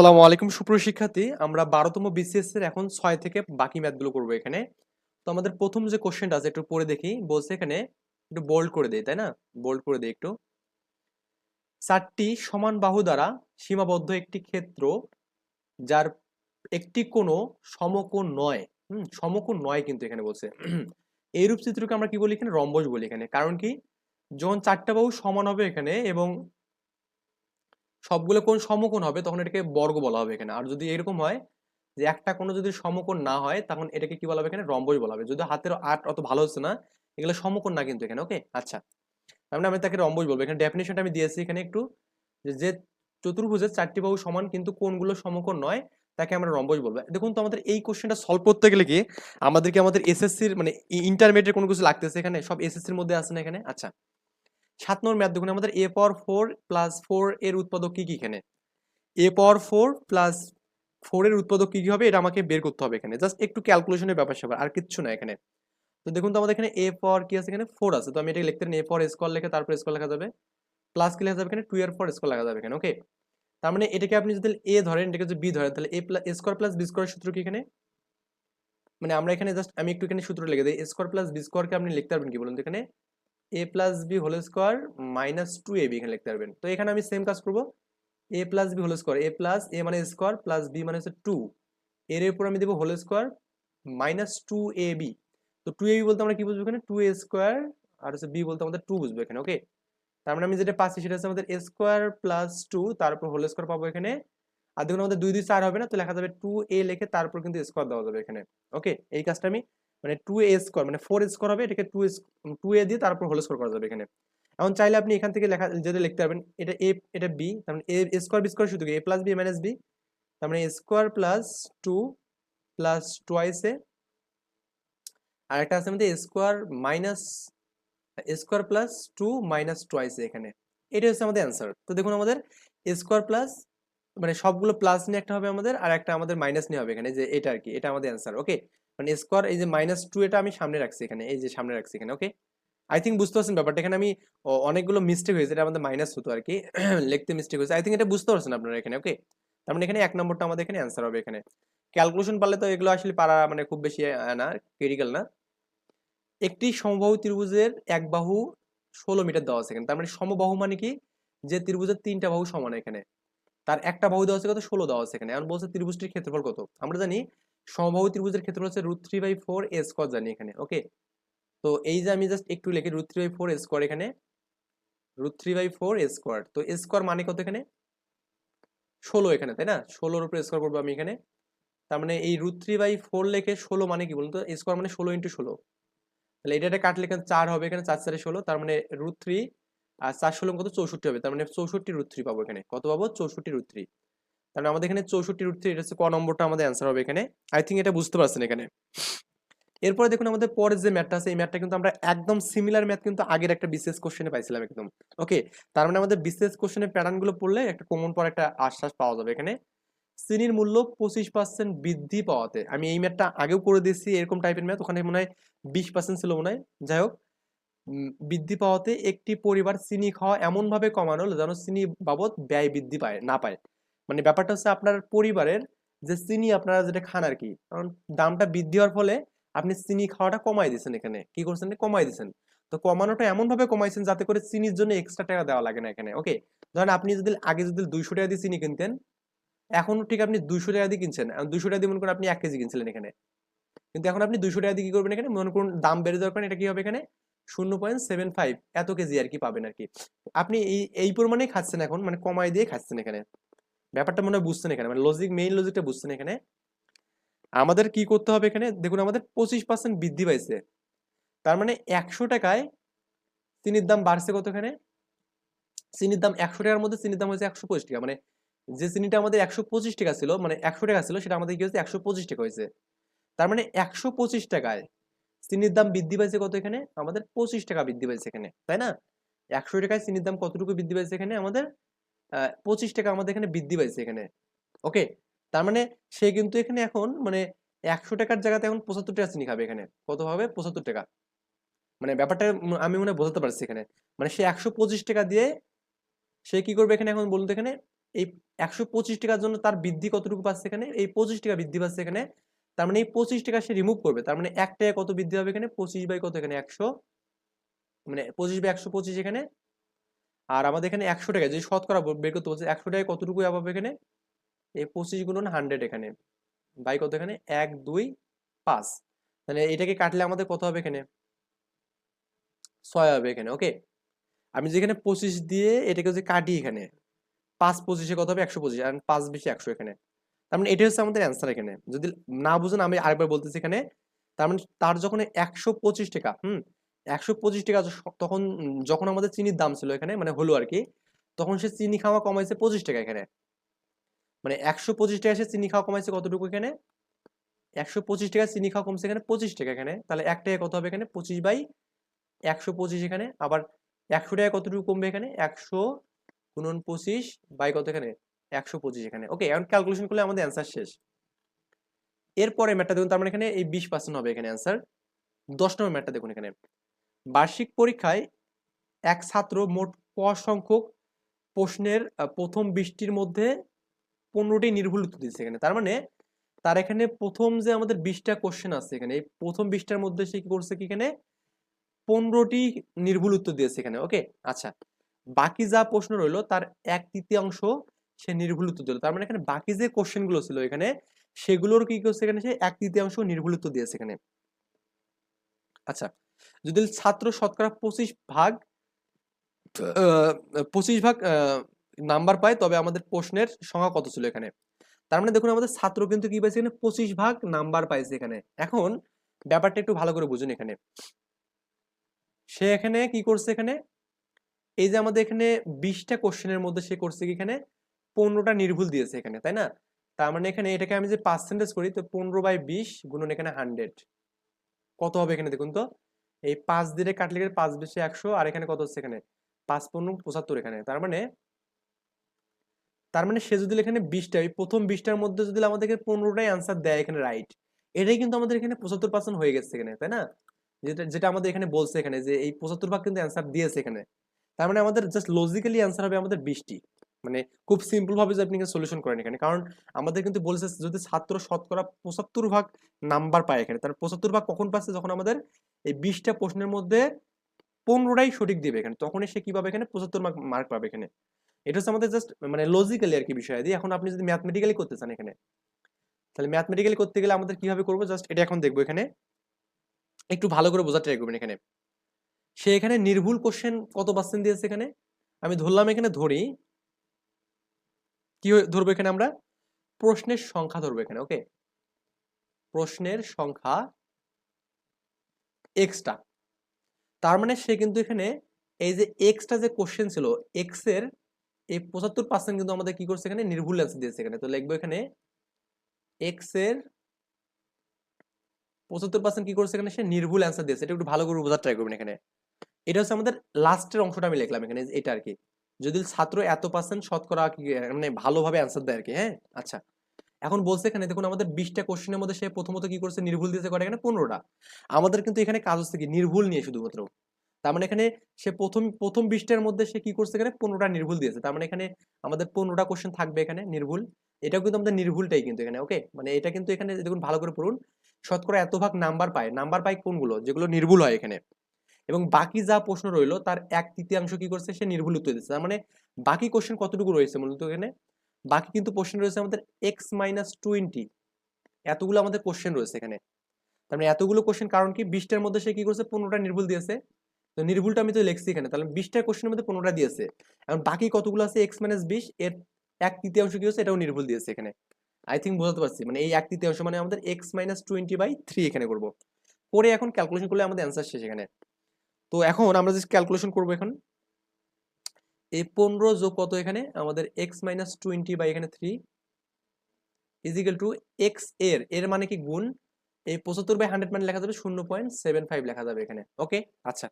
আসসালামু আলাইকুম, সুপ্রিয় শিক্ষার্থী। আমরা বারোতম বিসিএস এর এখন ছয় থেকে বাকি ম্যাথগুলো করব এখানে। তো আমাদের প্রথম যে কোশ্চেনটা আছে, একটু পড়ে দেখি। বলছে এখানে, একটু বোল্ড করে দেয় তাই না? বোল্ড করে দেয় একটু। চারটি সমান বাহু দ্বারা সীমাবদ্ধ একটি ক্ষেত্র যার একটি কোনো সমকোণ নয়। হুম, সমকোণ নয় কিন্তু এখানে বলছে। এইরূপ চিত্রকে আমরা কি বলি এখানে? রম্বস বলি এখানে। কারণ কি? যখন চারটা বাহু সমান হবে এখানে এবং সবগুলো কোণ সমকোণ হবে, তখন এটাকে বর্গ বলা হবে এখানে। আর যদি এরকম হয় যে একটা কোনো যদি সমকোণ না হয়, তখন এটাকে কি বলা হবে এখানে? রম্বস বলা হবে। যদি হাতের আর্ট অত ভালো হচ্ছে না, এগুলো সমকোণ না কিন্তু এখানে, ওকে? আচ্ছা। তার মানে আমি তাকে রম্বস বলব। এখানে ডেফিনেশনটা আমি দিয়েছি এখানে একটু, যে চতুর্ভুজের চারটি বাহু সমান কিন্তু কোনগুলো সমকোণ নয়, তাকে আমরা রম্বস বলব। দেখুন তো আমাদের এই কোশ্চেনটা সলভ করতে গেলে কি, আমাদেরকে আমাদের এসএসসির মানে ইন্টারমিডিয়েট কোনো কিছু লাগতেছে এখানে? সব এসএসসির মধ্যে আছে না এখানে? আচ্ছা। সাত নম্বর ম্যাথ দেখুন, আমাদের a power four plus four এর উৎপাদক কি কি এখানে? A power four plus four এর উৎপাদক কি কি হবে? এটা আমাকে বের করতে হবে এখানে। জাস্ট একটু ক্যালকুলেশনের ব্যাপার স্যাপার, আর কিচ্ছু না এখানে। তো দেখুন তো, আমাদের এখানে এ পাওয়ার কি আছে? এখানে ফোর আছে। তো আমি এটা লিখতে এ পাওয়ার স্কোয়ার লিখে তারপর স্কোয়ার লেখা যাবে। প্লাস কি লেখা যাবে এখানে? টু এর ফোর স্কোয়ার লেখা যাবে এখানে ওকে তার মানে এটাকে আপনি যদি এ ধরেন, এটাকে যদি বি ধরেন, তাহলে a plus square plus b square সূত্র কি এখানে? মানে আমরা এখানে জাস্ট আমি একটু এখানে সূত্র লিখে দিই। স্কোয়ার প্লাস বি স্কোয়ারকে আপনি লিখতে পারবেন কি বলুন এখানে? A plus b whole square minus two a b এখানে লিখতে পারবেন। তো এখানে আমি সেম কাজ করব। A plus b whole square a plus a মানে স্কোয়ার প্লাস বি মানে হচ্ছে টু এর উপর আমি দেবো whole square minus two a b তো টু এ বি বলতে আমরা কি বুঝব এখানে? টু এ স্কোয়ার আর হচ্ছে বি বলতে আমাদের টু বুঝব এখানে ওকে তার মানে আমি যেটা পাচ্ছি সেটা হচ্ছে আমাদের এ স্কোয়ার প্লাস টু তারপর হোল স্কোয়ার পাবো এখানে। আর দেখুন আমাদের দুই দুই চার হবে না, তো লেখা যাবে টু এ লিখে তারপর কিন্তু স্কোয়ার দেওয়া যাবে এখানে ওকে এই কাজটা আমি মানে টু এ স্কোয়ার মানে ফোর স্কোয়ার হবে, এটাকে টু টু এ দিয়ে তারপর হোল স্কোয়ার করা যাবে এখানে। এখন চাইলে আপনি এখান থেকে লেখা, যেটা লিখতে পারবেন, এটা এ এটা বি তার মানে এ স্কোয়ার বি স্কোয়ার শুধু a plus b minus b তার মানে square plus two plus twice a আর একটা আছে আমাদের square minus square plus two minus twice এখানে। এটা হচ্ছে আমাদের অ্যান্সার তো দেখুন আমাদের স্কোয়ার প্লাস মানে সবগুলো প্লাস নিয়ে একটা হবে আমাদের, আর একটা আমাদের মাইনাস নিয়ে হবে এখানে, যে এটা আর কি, এটা আমাদের অ্যান্সার ওকে মানে স্কোয়ার এই যে মাইনাস টু এটা আমি সামনে রাখছি এখানে, এই যে সামনে রাখছি এখানে ওকে আই থিঙ্ক বুঝতে পারছেন ব্যাপারটা, এখানে আমি অনেকগুলো মিস্টেক হয়েছে, এটা আমাদের মাইনাস হতো আর কি লিখতে মিস্টেক হয়েছে। আই থিঙ্ক এটা বুঝতে পারছেন আপনারা এখানে ওকে তার মানে এখানে এক নম্বরটা আমাদের এখানে অ্যান্সার হবে এখানে। ক্যালকুলেশন পারলে তো এগুলো আসলে পারা মানে খুব বেশি না ক্রিটিক্যাল না। একটি সমবাহু ত্রিভুজের এক বাহু ষোলো মিটার দেওয়া আছে এখানে, তার মানে সমবাহু মানে কি? যে ত্রিভুজের তিনটা বাহু সমান এখানে। তার একটা বাহু দেওয়া আছে কত? ষোলো দেওয়া আছে এখানে। এখন বলছে ত্রিভুজটির ক্ষেত্রফল কত? আমরা জানি সমবাহু ত্রিভুজের ক্ষেত্রফল হচ্ছে root three by four a square জানি এখানে ওকে তো এই যে আমি জাস্ট একটু লিখি root three by four a square এখানে root three by four a square তো স্কোয়ার মানে কত এখানে? ষোলো এখানে, তাই না? ষোলোর উপরে স্কোয়ার করব আমি এখানে। তার মানে এই রুট থ্রি বাই ফোর লেখে ষোলো মানে কি বলুন তো? স্কোয়ার মানে ষোলো ইন্টু ষোলো। তাহলে এটা কাটলে এখানে চার হবে এখানে, চার চারে ষোলো। তার মানে রুট থ্রি আর চার ষোলো কত? চৌষট্টি হবে। তার মানে চৌষট্টি রুট থ্রি পাবো এখানে। কত পাবো? চৌষট্টি রুট থ্রি তাহলে আমাদের এখানে চৌষট্টি রুট থ্রি এটা হচ্ছে ক নম্বরটা আমাদের অ্যান্সার হবে এখানে। আই থিঙ্ক এটা বুঝতে পারছেন এখানে। এরপরে দেখুন আমাদের পরের যে ম্যাথটা আছে, এই ম্যাথটা কিন্তু আমরা একদম সিমিলার ম্যাথ কিন্তু আগের একটা বিশেষ কোশ্চেনে পাইছিলাম একদম। ওকে তার মানে আমাদের বিশেষ কোশ্চেনের প্যাটার্নগুলো পড়লে একটা কমন পর একটা আশ্বাস পাওয়া যাবে এখানে। চিনির মূল্য পঁচিশ পার্সেন্ট বৃদ্ধি পাওয়াতে। আমি এই ম্যাথটা আগেও করে দিয়েছি, এরকম টাইপের ম্যাথ ওখানে মনে হয় বিশ পার্সেন্ট ছিল মনে হয়। যাই হোক বৃদ্ধি পাওয়াতে একটি পরিবার চিনি খাওয়া এমনভাবে কমানো যেন চিনি বাবদ ব্যয় বৃদ্ধি পায়, না পায়। মানে ব্যাপারটা হচ্ছে আপনার পরিবারের যে চিনি আপনারা যেটা খান আর কি কারণ দামটা বৃদ্ধি হওয়ার ফলে আপনি চিনি খাওয়াটা কমাই দিয়েছেন এখানে। কি করছেন? কমাই দিয়েছেন। তো কমানোটা এমন ভাবে কমাইছেন যাতে করে চিনির জন্য এক্সট্রা টাকা দেওয়া লাগে না এখানে ওকে ধরেন আপনি যদি আগে যদি দুইশো টাকা দিয়ে চিনি কিনতেন, এখন ঠিক আপনি দুইশো টাকা দিয়ে কিনছেন দুইশো টাকা দিয়ে মনে করেন আপনি এক কেজি কিনছিলেন এখানে। কিন্তু এখন আপনি দুইশো টাকা দিয়ে কি করবেন এখানে? মনে করুন দাম বেড়ে যাওয়ার কারণে এটা কি হবে এখানে? শূন্য পয়েন্ট সেভেন ফাইভ এত কেজি আর কি পাবেন আর কি আপনি এই এই পরিমাণেই খাচ্ছেন এখন মানে কমাই দিয়ে খাচ্ছেন এখানে। ব্যাপারটা মনে হয় বুঝছেন এখানে। মানে লজিক মেইন লজিকটা বুঝছেন এখানে। আমাদের কি করতে হবে এখানে? দেখুন, আমাদের পঁচিশ পার্সেন্ট বৃদ্ধি পাইছে। তার মানে একশো টাকায় চিনির দাম বাড়ছে কত এখানে? চিনির দাম একশো টাকার মধ্যে চিনির দাম হয়েছে একশো পঁচিশ টাকা। মানে যে চিনিটা আমাদের একশো পঁচিশ টাকা ছিল মানে একশো টাকা ছিল, সেটা আমাদের কি হয়েছে? একশো পঁচিশ টাকা হয়েছে। তার মানে একশো পঁচিশ টাকায় চিনির দাম বৃদ্ধি পাইছে কত এখানে? আমাদের পঁচিশ টাকা বৃদ্ধি পাইছে এখানে, তাই না? একশো টাকায় চিনির দাম কতটুকু বৃদ্ধি পাইছে এখানে? আমাদের পঁচিশ টাকা আমাদের এখানে বৃদ্ধি পাইছে এখানে। ওকে তার মানে সে কিন্তু এখানে এখন মানে একশো টাকার জায়গাতে এখন পঁচাত্তর টাকা চিনি খাবে এখানে। কত হবে? পঁচাত্তর টাকা। মানে ব্যাপারটা আমি মনে বোঝাতে পারছি এখানে। মানে সে একশো পঁচিশ টাকা দিয়ে সে কি করবে এখানে এখন বলুন তো এখানে, এই একশো পঁচিশ টাকার জন্য তার বৃদ্ধি কতটুকু পাচ্ছে এখানে? এই পঁচিশ টাকা বৃদ্ধি পাচ্ছে এখানে। তার মানে এই পঁচিশ টাকা সে রিমুভ করবে। তার মানে এক টাকা কত বৃদ্ধি হবে এখানে? পঁচিশ বাই কত এখানে? একশো। মানে পঁচিশ বাই একশো পঁচিশ এখানে। আর আমাদের এখানে একশো টাকা, যদি শতকরা বের করতে বলছে একশো টাকায় কতটুকু পাবে এখানে? এই পঁচিশ গুণন হান্ড্রেড এখানে। বাই কত এখানে? এক, দুই, পাঁচ। মানে এটাকে কাটলে আমাদের কত হবে এখানে? ছয় হবে এখানে, ওকে? আমি যেখানে পঁচিশ দিয়ে এটাকে যদি কাটি এখানে, পাঁচ পঁচিশে কত হবে? একশো পঁচিশ পাঁচ বেশি একশো এখানে। তার মানে এটা হচ্ছে আমাদের অ্যান্সার এখানে। যদি না বুঝেন, আমি আরেকবার বলতেছি এখানে, তার মানে তার যখন একশো পঁচিশ টাকা, হুম একশো পঁচিশ টাকা তখন যখন আমাদের চিনির দাম ছিল এখানে মানে হলো আর কি, তখন সে চিনি খাওয়া কমাইছে পঁচিশ টাকা এখানে। মানে একশো পঁচিশ টাকা সে চিনি খাওয়া কমাইছে কতটুকু এখানে? একশো পঁচিশ টাকা চিনি খাওয়া কমছে এখানে পঁচিশ টাকা এখানে। তাহলে এক টাকা কত হবে এখানে? পঁচিশ বাই একশো পঁচিশ এখানে। আবার একশো টাকা কতটুকু কমবে এখানে? একশো গুণন পঁচিশ বাই কত এখানে? একশো পঁচিশ এখানে। ওকে এখন ক্যালকুলেশন করলে আমাদের অ্যান্সার শেষ। এরপরে ম্যাটটা দেখুন, তার মানে এখানে এই বিশ পার্সেন্ট হবে এখানে অ্যান্সার দশ নম্বর ম্যাটটা দেখুন এখানে। বার্ষিক পরীক্ষায় এক ছাত্র মোট ক সংখ্যক প্রশ্নের প্রথম বিশটির মধ্যে পনেরোটি নির্ভুল উত্তর দিচ্ছে এখানে। তার মানে তার এখানে প্রথম যে আমাদের বিশটা কোশ্চেন আছে এখানে, এই প্রথম বিশটার মধ্যে সে কি করছে কি এখানে? পনেরোটি নির্ভুল উত্তর দিয়েছে এখানে, ওকে? আচ্ছা বাকি যা প্রশ্ন রইল তার এক তৃতীয়াংশ সে নির্ভুল উত্তর দিল। তার মানে এখানে বাকি যে কোশ্চেনগুলো ছিল এখানে, সেগুলোর কি করছে এখানে সে এক তৃতীয়াংশ নির্ভুল উত্তর দিয়েছে এখানে। আচ্ছা যদি ছাত্র শতকরা পঁচিশ ভাগ পঁচিশ ভাগ নাম্বার পায়, তবে আমাদের প্রশ্নের সংখ্যা কত ছিল এখানে? তার মানে দেখুন, আমাদের ছাত্র কিন্তু কি পাইছে এখানে? পঁচিশ ভাগ নাম্বার পাইছে এখানে। এখন ব্যাপারটা একটু ভালো করে বুঝুন এখানে। সে এখানে কি করছে এখানে? এই যে আমাদের এখানে বিশটা কোশ্চেনের মধ্যে সে করছে কি এখানে? পনেরোটা নির্ভুল দিয়েছে এখানে, তাই না? তার মানে এখানে এটাকে আমি যে পার্সেন্টেজ করি, তো পনেরো বাই বিশ গুণন এখানে হান্ড্রেড কত হবে এখানে দেখুন তো? এই পাঁচ দিয়ে কাটলে গেলে পাঁচ বেশি একশো, আর এখানে কত হচ্ছে এখানে? পাঁচ পনেরো পঁচাত্তর এখানে। তার মানে তার মানে সে যদি এখানে বিশটা, এই প্রথম বিশটার মধ্যে যদি আমাদেরকে পনেরোটাই আনসার দেয় এখানে রাইট এটাই কিন্তু আমাদের এখানে পঁচাত্তর পার্সেন্ট হয়ে গেছে এখানে, তাই না? যেটা যেটা আমাদের এখানে বলছে এখানে যে এই পঁচাত্তর ভাগ কিন্তু অ্যান্সার দিয়েছে এখানে। তার মানে আমাদের জাস্ট লজিক্যালি অ্যান্সার হবে আমাদের বিশটি। মানে খুব সিম্পল ভাবে যে আপনি সলিউশন করেন এখানে। কারণ আমাদের কিন্তু বলেছে যদি ছাত্র শতকরা পঁচাত্তর ভাগ নাম্বার পায় এখানে তার পঁচাত্তর ভাগ কখন পাচ্ছে? যখন আমাদের এই বিশটা প্রশ্নের মধ্যে পনেরোটাই সঠিক দিবে এখানে, তখনই সে কি পাবে এখানে? পঁচাত্তর মার্ক মার্ক পাবে এখানে। এটা হচ্ছে আমাদের জাস্ট মানে লজিক্যালি আর কি বিষয়। দিয়ে এখন আপনি যদি ম্যাথমেটিক্যালি করতে চান এখানে, তাহলে ম্যাথমেটিক্যালি করতে গেলে আমাদের কীভাবে করব? জাস্ট এটা এখন দেখব এখানে। একটু ভালো করে বোঝার ট্রাই করবেন এখানে। সে এখানে নির্ভুল কোশ্চেন কত পার্সেন্ট দিয়েছে এখানে? আমি ধরলাম এখানে ধরি কি ধরবো এখানে আমরা? প্রশ্নের সংখ্যা ধরবো এখানে ওকে প্রশ্নের সংখ্যা এক্সটা তার মানে সে কিন্তু এখানে এই যে এক্সটা যে কোশ্চেন ছিল এক্সের এই পঁচাত্তর পার্সেন্ট কিন্তু আমাদের কি করছে এখানে? নির্ভুল অ্যান্সার দিয়েছে এখানে। তো লিখব এখানে এক্সের পঁচাত্তর পার্সেন্ট কি করছে এখানে? সে নির্ভুল অ্যান্সার দিয়েছে। এটা একটু ভালো করে বোঝার ট্রাই করবেন এখানে। এটা হচ্ছে আমাদের লাস্টের অংশটা আমি লিখলাম এখানে এটা আর কি। যদি ছাত্র এত পার্সেন্ট শতকরা মানে ভালোভাবে অ্যান্সার দেয় আর কি হ্যাঁ? আচ্ছা। এখন বলছে এখানে, দেখুন আমাদের বিশটা কোশ্চেনের মধ্যে সে প্রথমত কি করছে? নির্ভুল দিয়েছে করে এখানে পনেরোটা আমাদের কিন্তু এখানে কাজ হচ্ছে কি? নির্ভুল নিয়ে শুধুমাত্র। তার মানে এখানে সে প্রথম প্রথম বিশটার মধ্যে সে কি করছে এখানে? পনেরোটা নির্ভুল দিয়েছে। তার মানে এখানে আমাদের পনেরোটা কোশ্চেন থাকবে এখানে নির্ভুল। এটাও কিন্তু আমাদের নির্ভুলটাই কিন্তু এখানে ওকে মানে এটা কিন্তু এখানে, দেখুন ভালো করে পড়ুন। শতকরা এত ভাগ নাম্বার পায়। নাম্বার পায় কোনগুলো? যেগুলো নির্ভুল হয় এখানে। এবং বাকি যা প্রশ্ন রইল, তার এক তৃতীয়াংশ কি করছে, সে নির্ভুল উত্তর দিচ্ছে। তার মানে বাকি কোশ্চেন কতটুকু রয়েছে মূলত এখানে? বাকি কিন্তু কোশ্চেন রয়েছে আমাদের এক্স মাইনাস টোয়েন্টি এতগুলো আমাদের কোশ্চেন রয়েছে এখানে। তার মানে এতগুলো কোশ্চেন কারণ কি? বিশটার মধ্যে সে কি করছে? পনেরোটা নির্ভুল দিয়েছে। তো নির্ভুলটা আমি তো লিখছি এখানে। তাহলে বিশটা কোশ্চেনের মধ্যে পনেরোটা দিয়েছে। এখন বাকি কতগুলো আছে? এক্স মাইনাস বিশ, এর এক তৃতীয়াংশ কি হচ্ছে? এটাও নির্ভুল দিয়েছে এখানে। আই থিঙ্ক বোঝাতে পারছি। মানে এই এক তৃতীয়াংশ মানে আমাদের x minus twenty by three এখানে করব। করে এখন ক্যালকুলেশন করলে আমাদের অ্যান্সার শেষ এখানে। তো এখন আমরা যে ক্যালকুলেশন করব এখন। এই পনেরো যোগ কত এখানে? আমাদের এক্স মাইনাস টোয়েন্টি বাই এখানে থ্রি ইজিক্যাল টু এক্সের এর মানে কি গুণ? এই পঁচাত্তর বাই হান্ড্রেড মানে লেখা যাবে শূন্য পয়েন্ট সেভেন ফাইভ লেখা যাবে এখানে ওকে আচ্ছা।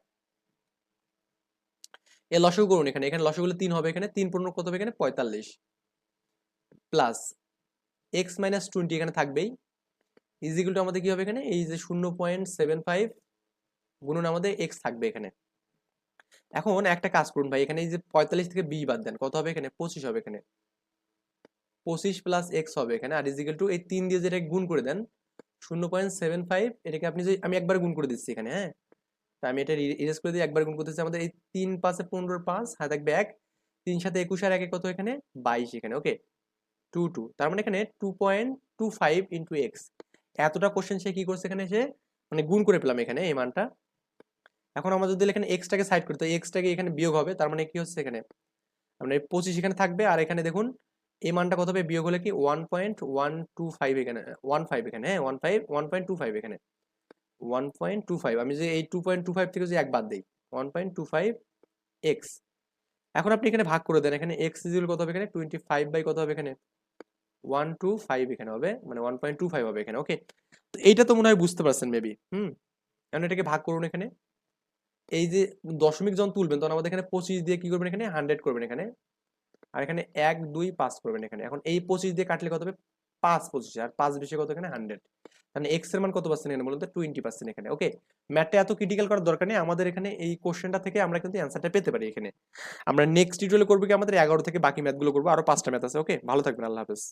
এ লসগু করুন এখানে এখানে লসগুলো তিন হবে এখানে, তিন পনেরো কত হবে এখানে? পঁয়তাল্লিশ। প্লাস এক্স মাইনাস টোয়েন্টি এখানে থাকবেই ইজিক্যাল টু আমাদের কি হবে এখানে? এই যে শূন্য পয়েন্ট সেভেন ফাইভ গুণন আমাদের এক্স থাকবে এখানে। এখন একটা কাজ করুন ভাই, এখানে যে পঁয়তাল্লিশ থেকে বিশ বাদ দেন, কত হবে এখানে? পঁচিশ হবে এখানে। পঁচিশ প্লাস এক্স হবে এখানে, আর ইজিক্যাল টু এই তিন দিয়ে যেটা গুণ করে দেন, শূন্য পয়েন্ট সেভেন ফাইভ, এটাকে আপনি যে, আমি একবার গুণ করে দিচ্ছি এখানে হ্যাঁ? তা আমি এটা ইরেজ করে দিয়ে একবার গুণ করতেছি, আমাদের এই তিন পাঁচে পনেরোর পাঁচ হাতে থাকবে এক, তিন সাথে একুশ আর একে কত এখানে? বাইশ এখানে ওকে টু টু তার মানে এখানে two point two five into x এতটা কোশ্চেন সে কি করছে এখানে সে মানে গুণ করে পেলাম এখানে এই মানটা। এখন আমরা যদি এখানে এক্সটাকে সাইড করি, তো এক্সটাকে এখানে বিয়োগ হবে, তার মানে কি হচ্ছে এখানে? মানে পঁচিশ এখানে থাকবে, আর এখানে দেখুন, এই মানটা কত হবে? বিয়োগ হলে কি? One point one two five এখানে ওয়ান ফাইভ এখানে হ্যাঁ one five one point two five এখানে। ওয়ান পয়েন্ট টু ফাইভ আমি যে এই টু পয়েন্ট টু ফাইভ থেকে যদি এক বাদ দিই one point two five x এখন আপনি এখানে ভাগ করে দেন, এখানে এক্স ইজিউল কত হবে এখানে? টোয়েন্টি ফাইভ বাই কত হবে এখানে? ওয়ান টু ফাইভ এখানে হবে মানে ওয়ান পয়েন্ট টু ফাইভ হবে এখানে ওকে তো এইটা তো মনে হয় বুঝতে পারছেন মেবি হুম? এখন এটাকে ভাগ করুন এখানে। এই যে দশমিক যখন তুলবেন, তখন আমাদের এখানে পঁচিশ দিয়ে কি করবেন এখানে? হান্ড্রেড করবেন এখানে। আর এখানে এক, দুই, পাঁচ করবেন এখানে। এখন এই পঁচিশ দিয়ে কাটলে কত হবে? পাঁচ পঁচিশ। আর পাঁচ বেশি কত এখানে? হান্ড্রেড মানে এক্সের মান কত পার্সেন্ট এখানে বলুন তো? টোয়েন্টি পার্সেন্ট এখানে। ওকে ম্যাথটা এত ক্রিটিক্যাল করার দরকার নেই। আমাদের এখানে এই কোশ্চেনটা থেকে আমরা কিন্তু অ্যান্সারটা পেতে পারি এখানে। আমরা নেক্সট টিউটোরিয়ালে করব কি? আমাদের এগারো থেকে বাকি ম্যাথগুলো করব। আরও পাঁচটা ম্যাথ আছে। ওকে ভালো থাকবেন। আল্লাহ হাফেজ।